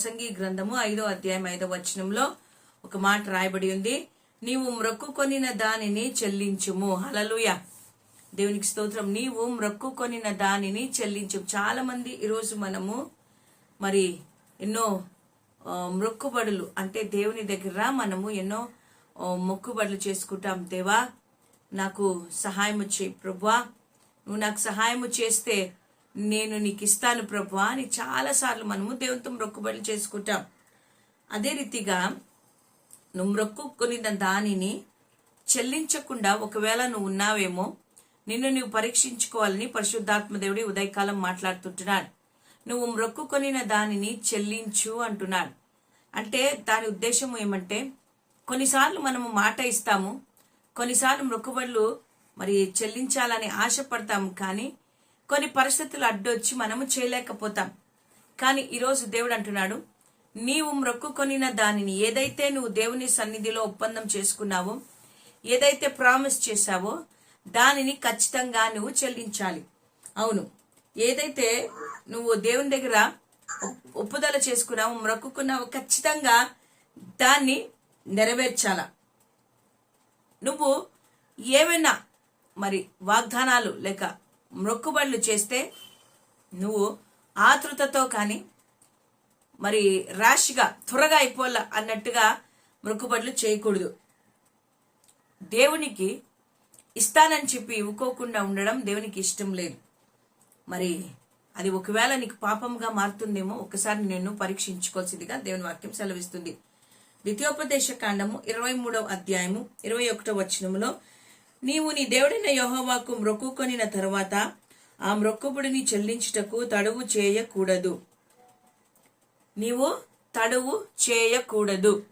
ప్రసంగి గ్రంథము ఐదో అధ్యాయం ఐదో వచనంలో ఒక మాట రాయబడి ఉంది. నీవు మ్రొక్కుకొనిన దానిని చెల్లించుము. హలలుయ దేవునికి స్తోత్రం. నీవు మ్రొక్కుకొనిన దానిని చెల్లించు చాలా మంది ఈరోజు మనము మరి ఎన్నో మ్రొక్కుబడులు మొక్కుబడులు అంటే దేవుని దగ్గర మనము ఎన్నో మొక్కుబడులు చేసుకుంటాం. దేవా నాకు సహాయము చేయి ప్రభువా నువ్వు నాకు సహాయము చేస్తే నేను నీకు ఇస్తాను ప్రభువా అని చాలాసార్లు మనము దేవునితో మొక్కుబడులు చేసుకుంటాం. అదే రీతిగా నువ్వు మొక్కుకొనిన దానిని చెల్లించకుండా ఒకవేళ నువ్వు ఉన్నావేమో నిన్ను నువ్వు పరీక్షించుకోవాలని పరిశుద్ధాత్మ దేవుడి ఉదయకాలం మాట్లాడుతుంటున్నాడు. నువ్వు మొక్కుకొనిన దానిని చెల్లించు అంటున్నాడు. అంటే దాని ఉద్దేశం ఏమంటే కొన్నిసార్లు మనము మాట ఇస్తాము కొన్నిసార్లు మొక్కుబడులు మరి చెల్లించాలని ఆశపడతాము కానీ కొన్ని పరిస్థితులు అడ్డొచ్చి మనము చేయలేకపోతాం. కానీ ఈరోజు దేవుడు అంటున్నాడు నీవు మ్రొక్కుకొనిన దానిని ఏదైతే నువ్వు దేవుని సన్నిధిలో ఒప్పందం చేసుకున్నావో ఏదైతే ప్రామిస్ చేశావో దానిని ఖచ్చితంగా నువ్వు చెల్లించాలి. అవును ఏదైతే నువ్వు దేవుని దగ్గర ఒప్పుదల చేసుకున్నావో మ్రొక్కున్నావు ఖచ్చితంగా దాన్ని నెరవేర్చాల? నువ్వు ఏమైనా మరి వాగ్దానాలు లేక మొక్కుబళ్ళు చేస్తే నువ్వు ఆతృతతో కానీ మరి ర్యాష్గా త్వరగా అయిపోల అన్నట్టుగా మొక్కుబడులు చేయకూడదు. దేవునికి ఇస్తానని చెప్పి ఇవ్వుకోకుండా ఉండడం దేవునికి ఇష్టం లేదు. మరి అది ఒకవేళ నీకు పాపంగా మారుతుందేమో ఒకసారి నేను పరీక్షించుకోవాల్సిందిగా దేవుని వాక్యం సెలవిస్తుంది. ద్వితీయోపదేశ కాండము ఇరవై మూడవ అధ్యాయము ఇరవై ఒకటో వచనములో నీవు నీ దేవుడైన యెహోవాకు మ్రొక్కుకొనిన తర్వాత ఆ మ్రొక్కుబడిని చెల్లించుటకు తడువు చేయకూడదు. నీవు తడువు చేయకూడదు.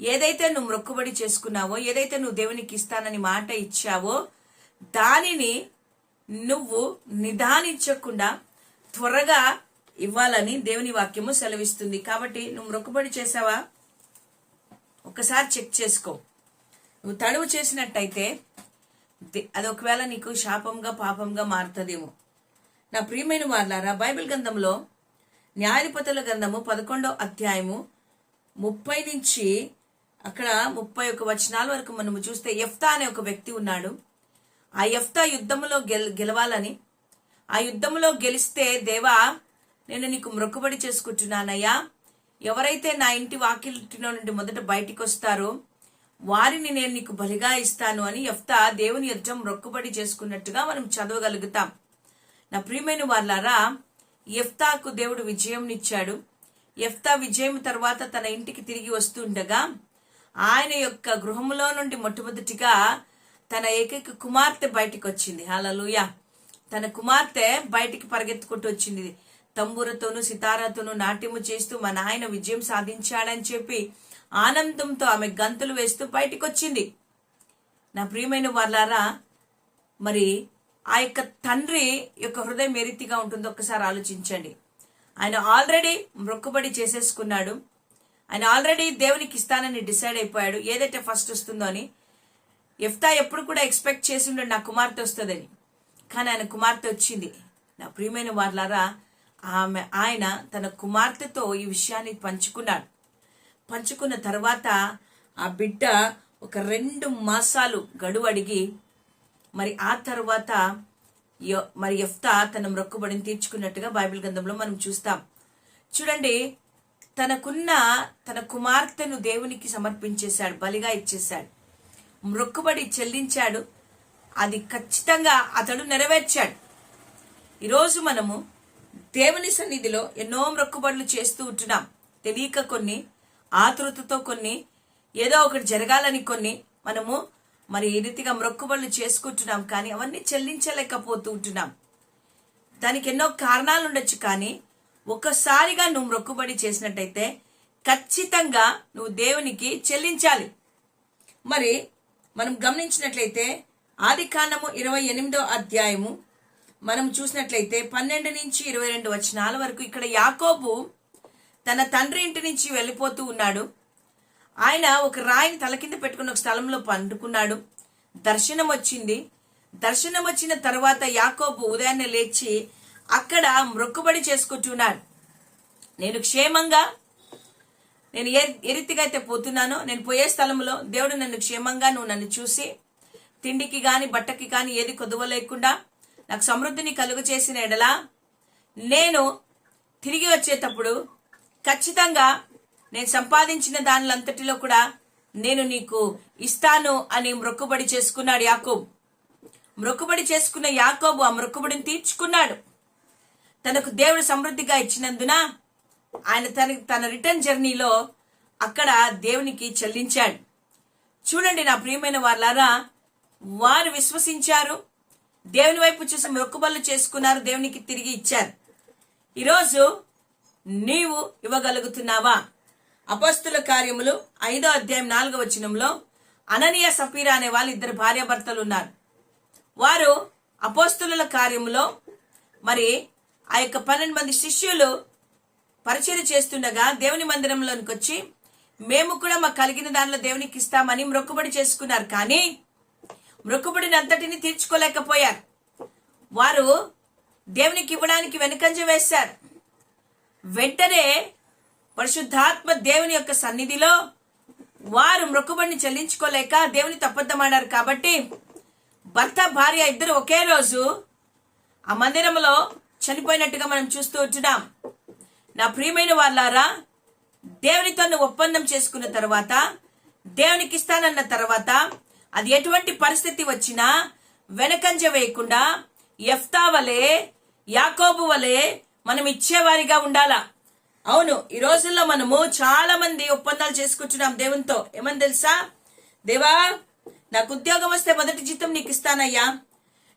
ఏదైతే నువ్వు మొక్కుబడి చేసుకున్నావో ఏదైతే నువ్వు దేవునికి ఇస్తానని మాట ఇచ్చావో దానిని నువ్వు నిదానించకుండా త్వరగా ఇవ్వాలని దేవుని వాక్యము సెలవిస్తుంది. కాబట్టి నువ్వు మొక్కుబడి చేసావా? ఒకసారి చెక్ చేసుకో. నువ్వు తడువు చేసినట్టయితే అది ఒకవేళ నీకు శాపంగా పాపంగా మారుతుందేమో. నా ప్రియమైన వాళ్ళారా బైబిల్ గ్రంథంలో న్యాయధిపతుల గ్రంథము పదకొండో అధ్యాయము ముప్పై నుంచి అక్కడ ముప్పై ఒక వచనాల వరకు మనము చూస్తే ఎఫ్తా అనే ఒక వ్యక్తి ఉన్నాడు. ఆ ఎఫ్తా యుద్ధములో గెల గెలవాలని. ఆ యుద్ధములో గెలిస్తే దేవా నేను నీకు మొక్కుబడి చేసుకుంటున్నానయ్యా. ఎవరైతే నా ఇంటి వాకిలిలో నుండి మొదట బయటికి వస్తారో వారిని నేను నీకు బలిగా ఇస్తాను అని ఎఫ్తా దేవుని యుద్ధం మొక్కుబడి చేసుకున్నట్టుగా మనం చదవగలుగుతాం. నా ప్రియమైన వాళ్ళారా ఎఫ్తాకు దేవుడు విజయంనిచ్చాడు ఎఫ్తా విజయం తర్వాత తన ఇంటికి తిరిగి వస్తుండగా ఆయన యొక్క గృహములో నుండి మొట్టమొదటిగా తన ఏకైక కుమార్తె బయటికి వచ్చింది హలలుయ తన కుమార్తె బయటికి పరిగెత్తుకుంటూ వచ్చింది. తంబూరతోనూ సితారాతోనూ నాట్యము చేస్తూ మా నాయన విజయం సాధించాడని చెప్పి ఆనందంతో ఆమె గంతులు వేస్తూ బయటికి వచ్చింది నా ప్రియమైన వాళ్ళారా మరి ఆ యొక్క తండ్రి యొక్క హృదయం ఏ రీతిగా ఉంటుందో ఒక్కసారి ఆలోచించండి. ఆయన ఆల్రెడీ మొక్కుబడి చేసేసుకున్నాడు. ఆయన ఆల్రెడీ దేవునికి ఇస్తానని డిసైడ్ అయిపోయాడు. ఏదైతే ఫస్ట్ వస్తుందో అని ఎఫ్తా ఎప్పుడు కూడా ఎక్స్పెక్ట్ చేసి ఉండడు నా కుమార్తె వస్తుందని. కానీ ఆయన కుమార్తె వచ్చింది. నా ప్రియమైన వాళ్ళారా ఆమె ఆయన తన కుమార్తెతో ఈ విషయాన్ని పంచుకున్నాడు. పంచుకున్న తర్వాత ఆ బిడ్డ ఒక రెండు మాసాలు గడువు అడిగి మరి ఆ తర్వాత మరి ఎఫ్తా తన మొక్కుబడిని తీర్చుకున్నట్టుగా బైబిల్ గ్రంథంలో మనం చూస్తాం. చూడండి తనకున్న తన కుమార్తెను దేవునికి సమర్పించేశాడు బలిగా ఇచ్చేశాడు. మొక్కుబడి చెల్లించాడు. అది ఖచ్చితంగా అతడు నెరవేర్చాడు. ఈరోజు మనము దేవుని సన్నిధిలో ఎన్నో మొక్కుబడులు చేస్తూ ఉంటున్నాం. తెలియక కొన్ని ఆతృతతో కొన్ని ఏదో ఒకటి జరగాలని కొన్ని మనము మరి ఈ రీతిగా మొక్కుబడులు చేసుకుంటున్నాం కానీ అవన్నీ చెల్లించలేకపోతూ ఉంటున్నాం. దానికి ఎన్నో కారణాలు ఉండొచ్చు కానీ ఒక్కసారిగా నువ్వు మొక్కుబడి చేసినట్టయితే ఖచ్చితంగా నువ్వు దేవునికి చెల్లించాలి. మరి మనం గమనించినట్లయితే ఆది కాండము ఇరవై ఎనిమిదో అధ్యాయము మనం చూసినట్లయితే పన్నెండు నుంచి ఇరవై రెండు వచనాల వరకు ఇక్కడ యాకోబు తన తండ్రి ఇంటి నుంచి వెళ్ళిపోతూ ఉన్నాడు. ఆయన ఒక రాయిని తల కింద పెట్టుకుని ఒక స్థలంలో పండుకున్నాడు. దర్శనం వచ్చింది. దర్శనం వచ్చిన తర్వాత యాకోబు ఉదయాన్నే లేచి అక్కడ మొక్కుబడి చేసుకుంటున్నాడు. నేను క్షేమంగా నేను ఏ ఏ రీతిగా అయితే పోతున్నానో నేను పోయే స్థలంలో దేవుడు నన్ను క్షేమంగా నువ్వు నన్ను చూసి తిండికి కానీ బట్టకి కానీ ఏది కొదవ లేకుండా నాకు సమృద్ధిని కలుగు చేసిన ఎడలా నేను తిరిగి వచ్చేటప్పుడు ఖచ్చితంగా నేను సంపాదించిన దానిలంతటిలో కూడా నేను నీకు ఇస్తాను అని మృక్కుబడి చేసుకున్నాడు యాకోబు. మృక్కుబడి చేసుకున్న యాకోబు ఆ మృక్కుబడిని తీర్చుకున్నాడు. తనకు దేవుడు సమృద్ధిగా ఇచ్చినందున ఆయన తన తన రిటర్న్ జర్నీలో అక్కడ దేవునికి చెల్లించాడు. చూడండి నా ప్రియమైన వాళ్ళారా వారు విశ్వసించారు దేవుని వైపు చూసి మొక్కుబళ్ళు చేసుకున్నారు దేవునికి తిరిగి ఇచ్చారు. ఈరోజు నీవు ఇవ్వగలుగుతున్నావా? అపస్తుల కార్యములు ఐదో అధ్యాయం నాలుగో వచనంలో అననీయ సఫీరా అనే వాళ్ళు ఇద్దరు భార్యాభర్తలు ఉన్నారు. వారు అపోస్తుల కార్యములో మరి ఆ యొక్క పన్నెండు మంది శిష్యులు పరిచయం చేస్తుండగా దేవుని మందిరంలోనికి వచ్చి మేము కూడా మాకు కలిగిన దానిలో దేవునికి ఇస్తామని మొక్కుబడి చేసుకున్నారు. కానీ మొక్కుబడిని అంతటిని తీర్చుకోలేకపోయారు. వారు దేవునికి ఇవ్వడానికి వెనుకంజ వేశారు. వెంటనే పరిశుద్ధాత్మ దేవుని యొక్క సన్నిధిలో వారు మొక్కుబడిని చెల్లించుకోలేక దేవుని తప్పద్దమాడారు కాబట్టి భర్త భార్య ఇద్దరు ఒకే రోజు ఆ మందిరంలో చనిపోయినట్టుగా మనం చూస్తూ ఉంటున్నాం. నా ప్రియమైన వాళ్ళారా దేవునితో ఒప్పందం చేసుకున్న తర్వాత దేవునికి ఇస్తానన్న తర్వాత అది ఎటువంటి పరిస్థితి వచ్చినా వెనకంజ వేయకుండా ఎఫ్తా వలె యాకోబు వలె మనం ఇచ్చేవారిగా ఉండాలా? అవును ఈ రోజుల్లో మనము చాలా మంది ఒప్పందాలు చేసుకుంటున్నాం దేవునితో. ఏమని తెలుసా? దేవా నాకు ఉద్యోగం వస్తే మొదటి జీతం నీకు ఇస్తానయ్యా.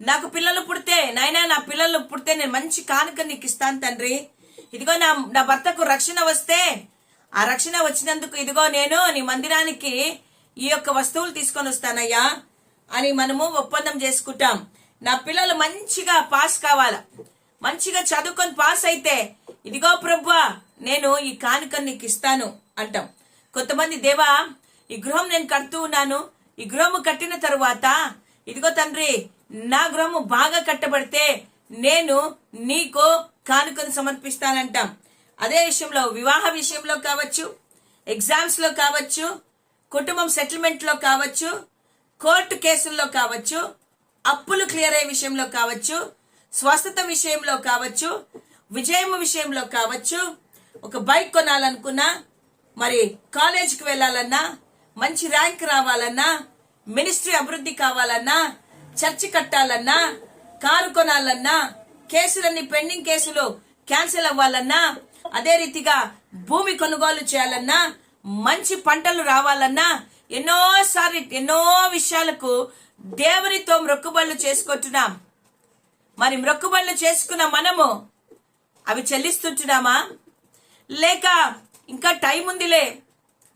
నాకు పిల్లలు పుడితే నాయనా నా పిల్లలు పుడితే నేను మంచి కానుక నీకు ఇస్తాను తండ్రి. ఇదిగో నా నా భర్తకు రక్షణ వస్తే ఆ రక్షణ వచ్చినందుకు ఇదిగో నేను నీ మందిరానికి ఈ యొక్క వస్తువులు తీసుకొని వస్తానయ్యా అని మనము ఒప్పందం చేసుకుంటాం. నా పిల్లలు మంచిగా పాస్ కావాల? మంచిగా చదువుకొని పాస్ అయితే ఇదిగో ప్రభువా నేను ఈ కానుక నీకు ఇస్తాను అంటాం. కొంతమంది దేవా ఈ గృహం నేను కడుతూ ఉన్నాను ఈ గృహము కట్టిన తరువాత ఇదిగో తండ్రి నా గృహము బాగా కట్టబడితే నేను నీకు కానుకను సమర్పిస్తానంటాం. అదే విషయంలో వివాహ విషయంలో కావచ్చు ఎగ్జామ్స్లో కావచ్చు కుటుంబం సెటిల్మెంట్లో కావచ్చు కోర్టు కేసుల్లో కావచ్చు అప్పులు క్లియర్ అయ్యే విషయంలో కావచ్చు స్వస్థత విషయంలో కావచ్చు విజయం విషయంలో కావచ్చు ఒక బైక్ కొనాలనుకున్నా మరి కాలేజీకి వెళ్ళాలన్నా మంచి ర్యాంక్ రావాలన్నా మినిస్ట్రీ అభివృద్ధి కావాలన్నా చర్చి కట్టాలన్నా కారు కొనాలన్నా కేసులన్నీ పెండింగ్ కేసులు క్యాన్సిల్ అవ్వాలన్నా అదే రీతిగా భూమి కొనుగోలు చేయాలన్నా మంచి పంటలు రావాలన్నా ఎన్నోసారి ఎన్నో విషయాలకు దేవునితో మొక్కుబళ్ళు చేసుకుంటున్నాం. మరి మొక్కుబళ్ళు చేసుకున్న మనము అవి చెల్లిస్తుంటున్నామా? లేక ఇంకా టైం ఉందిలే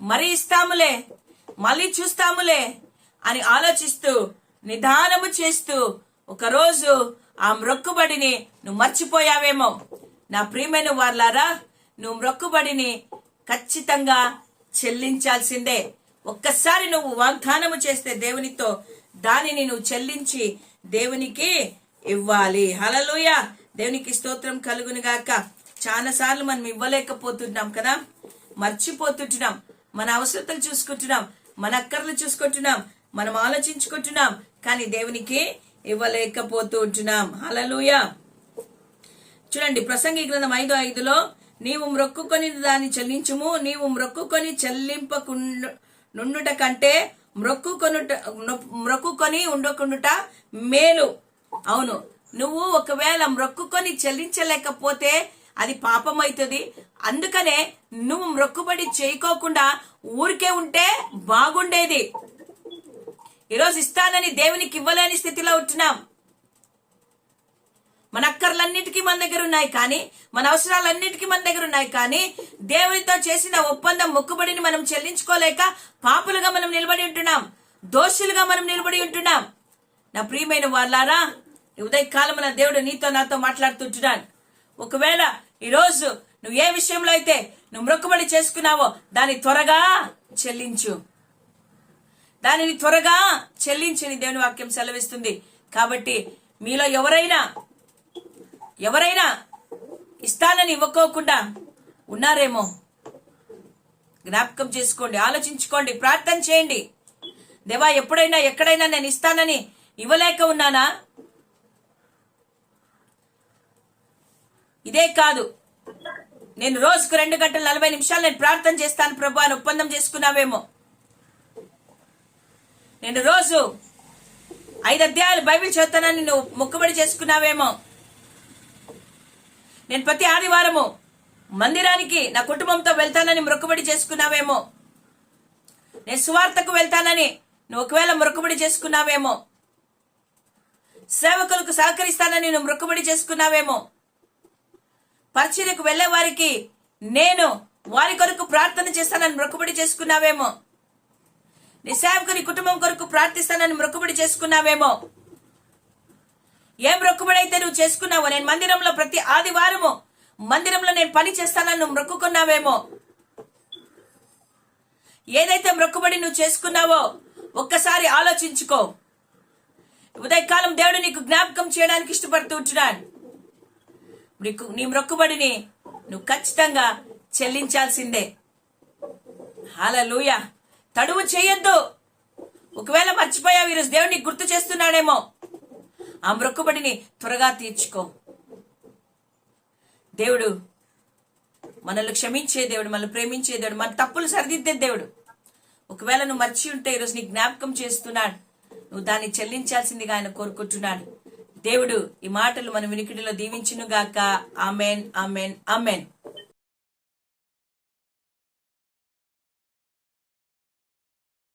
మరి ఇస్తాములే మళ్ళీ చూస్తాములే అని ఆలోచిస్తూ నిదానము చేస్తూ ఒకరోజు ఆ మ్రొక్కుబడిని నువ్వు మర్చిపోయావేమో. నా ప్రియమైన వార్లారా నువ్వు మ్రొక్కుబడిని ఖచ్చితంగా చెల్లించాల్సిందే. ఒక్కసారి నువ్వు వాగ్దానము చేస్తే దేవునితో దానిని నువ్వు చెల్లించి దేవునికి ఇవ్వాలి. హలలుయ దేవునికి స్తోత్రం కలుగును గాక. చాలా సార్లు మనం ఇవ్వలేకపోతున్నాం కదా? మర్చిపోతుంటున్నాం. మన అవసరతలు చూసుకుంటున్నాం. మన అక్కర్లు చూసుకుంటున్నాం. మనం ఆలోచించుకుంటున్నాం. కానీ దేవునికి ఇవ్వలేకపోతూ ఉంటున్నాం హలలుయ చూడండి ప్రసంగి గ్రంథం ఐదు ఐదులో నీవు మ్రొక్కుకొని దాన్ని చెల్లించుము నీవు మ్రొక్కుకొని చెల్లింపకుండు నుండుట కంటే మ్రొక్కుకొనుట మ్రొక్కుకొని ఉండకుండుట మేలు. అవును. నువ్వు ఒకవేళ మ్రొక్కుకొని చెల్లించలేకపోతే అది పాపం అవుతుంది అందుకనే నువ్వు మ్రొక్కుబడి చేయకోకుండా ఊరికే ఉంటే బాగుండేది. ఈరోజు ఇస్తానని దేవునికి ఇవ్వలేని స్థితిలో ఉంటున్నాం. మన అక్కర్లన్నిటికీ మన దగ్గర ఉన్నాయి కానీ మన అవసరాలన్నిటికీ మన దగ్గర ఉన్నాయి కానీ దేవునితో చేసిన ఒప్పందం మొక్కుబడిని మనం చెల్లించుకోలేక పాపులుగా మనం నిలబడి ఉంటున్నాం. దోషులుగా మనం నిలబడి ఉంటున్నాం. నా ప్రియమైన వాళ్ళారా ఉదయకాలం ఉదయకాలమున దేవుడు నీతో నాతో మాట్లాడుతుంటున్నాను ఒకవేళ ఈరోజు నువ్వు ఏ విషయంలో అయితే నువ్వు మొక్కుబడి చేసుకున్నావో దాన్ని త్వరగా చెల్లించు. దానిని త్వరగా చెల్లించని దేవుని వాక్యం సెలవిస్తుంది. కాబట్టి మీలో ఎవరైనా ఎవరైనా ఇస్తానని ఇవ్వకోకుండా ఉన్నారేమో. జ్ఞాపకం చేసుకోండి ఆలోచించుకోండి ప్రార్థన చేయండి. దేవా ఎప్పుడైనా ఎక్కడైనా నేను ఇస్తానని ఇవ్వలేక ఉన్నానా? ఇదే కాదు. నేను రోజుకు రెండు గంటల నలభై నిమిషాలు నేను ప్రార్థన చేస్తాను ప్రభు అని ఒప్పందం చేసుకున్నావేమో. నేను రోజు ఐదు అధ్యాయాలు బైబిల్ చదువుతానని నువ్వు మొక్కుబడి చేసుకున్నావేమో. నేను ప్రతి ఆదివారము మందిరానికి నా కుటుంబంతో వెళ్తానని మొక్కుబడి చేసుకున్నావేమో. నేను సువార్తకు వెళ్తానని నువ్వు ఒకవేళ మొక్కుబడి చేసుకున్నావేమో. సేవకులకు సహకరిస్తానని నువ్వు మొక్కుబడి చేసుకున్నావేమో. పరిచర్యకు వెళ్ళే వారికి నేను వారి కొరకు ప్రార్థన చేస్తానని మొక్కుబడి చేసుకున్నావేమో. నీ సేవకుని కుటుంబం కొరకు ప్రార్థిస్తానని మొక్కుబడి చేసుకున్నావేమో. ఏం మొక్కుబడైతే అయితే నువ్వు చేసుకున్నావో? నేను మందిరంలో ప్రతి ఆదివారము మందిరంలో నేను పని చేస్తానని నువ్వు మొక్కుకున్నావేమో ఏదైతే మొక్కుబడి నువ్వు చేసుకున్నావో ఒక్కసారి ఆలోచించుకో. ఉదయకాలం దేవుడు నీకు జ్ఞాపకం చేయడానికి ఇష్టపడుతూ ఉంటున్నాడు. నీకు నీ మొక్కుబడిని నువ్వు ఖచ్చితంగా చెల్లించాల్సిందే. హాలూయ తడువు చేయొద్దు. ఒకవేళ మర్చిపోయావు ఈరోజు దేవుడిని గుర్తు చేస్తున్నాడేమో. ఆ మొక్కుబడిని త్వరగా తీర్చుకో. దేవుడు మనల్ని క్షమించే దేవుడు మనల్ని ప్రేమించే దేవుడు మన తప్పులు సరిదిద్దే దేవుడు. ఒకవేళ నువ్వు మర్చి ఉంటే ఈరోజు నీ జ్ఞాపకం చేస్తున్నాడు. నువ్వు దాన్ని చెల్లించాల్సిందిగా ఆయన కోరుకుంటున్నాడు. దేవుడు ఈ మాటలు మన వినికిడిలో దీవించును గాక ఆమెన్ ఆమెన్ ఆమెన్.